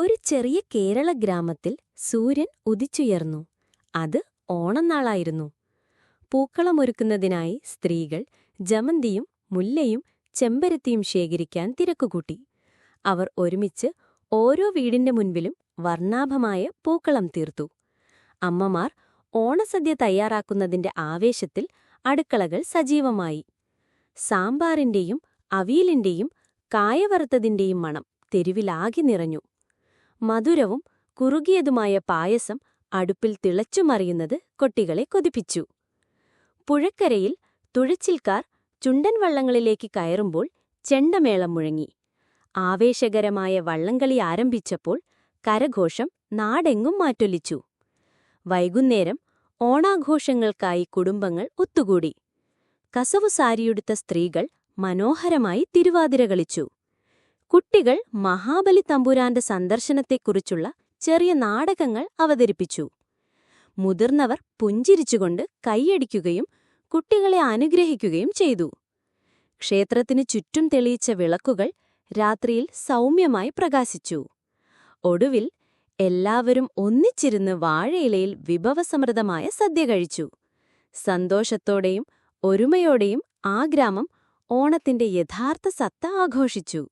ഒരു ചെറിയ കേരള ഗ്രാമത്തിൽ സൂര്യൻ ഉദിച്ചുയർന്നു. അത് ഓണനാളായിരുന്നു പൂക്കളമൊരുക്കുന്നതിനായി സ്ത്രീകൾ ജമന്തിയും മുല്ലയും ചെമ്പരത്തിയും ശേഖരിക്കാൻ തിരക്കുകൂട്ടി. അവർ ഒരുമിച്ച് ഓരോ വീടിന്റെ മുൻപിലും വർണാഭമായ പൂക്കളം തീർത്തു. അമ്മമാർ ഓണസദ്യ തയ്യാറാക്കുന്നതിന്റെ ആവേശത്തിൽ അടുക്കളകൾ സജീവമായി. സാമ്പാറിന്റെയും അവിയലിന്റെയും കായവറുത്തതിന്റെയും മണം തെരുവിലാകി നിറഞ്ഞു. മധുരവും കുറുകിയതുമായ പായസം അടുപ്പിൽ തിളച്ചുമറിയുന്നത് കൊട്ടികളെ കൊതിപ്പിച്ചു. പുഴക്കരയിൽ തുഴച്ചിൽക്കാർ ചുണ്ടൻ വള്ളങ്ങളിലേക്ക് കയറുമ്പോൾ ചെണ്ടമേളം മുഴങ്ങി. ആവേശകരമായ വള്ളംകളി ആരംഭിച്ചപ്പോൾ കരഘോഷം നാടെങ്ങും മാറ്റൊലിച്ചു. വൈകുന്നേരം ഓണാഘോഷങ്ങൾക്കായി കുടുംബങ്ങൾ ഒത്തുകൂടി. കസവുസാരിയുടുത്ത സ്ത്രീകൾ മനോഹരമായി തിരുവാതിര കളിച്ചു. കുട്ടികൾ മഹാബലി തമ്പുരാന്റെ സന്ദർശനത്തെക്കുറിച്ചുള്ള ചെറിയ നാടകങ്ങൾ അവതരിപ്പിച്ചു. മുതിർന്നവർ പുഞ്ചിരിച്ചുകൊണ്ട് കൈയടിക്കുകയും കുട്ടികളെ അനുഗ്രഹിക്കുകയും ചെയ്തു. ക്ഷേത്രത്തിനു ചുറ്റും തെളിയിച്ച വിളക്കുകൾ രാത്രിയിൽ സൗമ്യമായി പ്രകാശിച്ചു. ഒടുവിൽ എല്ലാവരും ഒന്നിച്ചിരുന്ന് വാഴയിലയിൽ വിഭവസമൃദ്ധമായ സദ്യ കഴിച്ചു. സന്തോഷത്തോടെയും ഒരുമയോടെയും ആ ഗ്രാമം ഓണത്തിന്റെ യഥാർത്ഥ സത്ത ആഘോഷിച്ചു.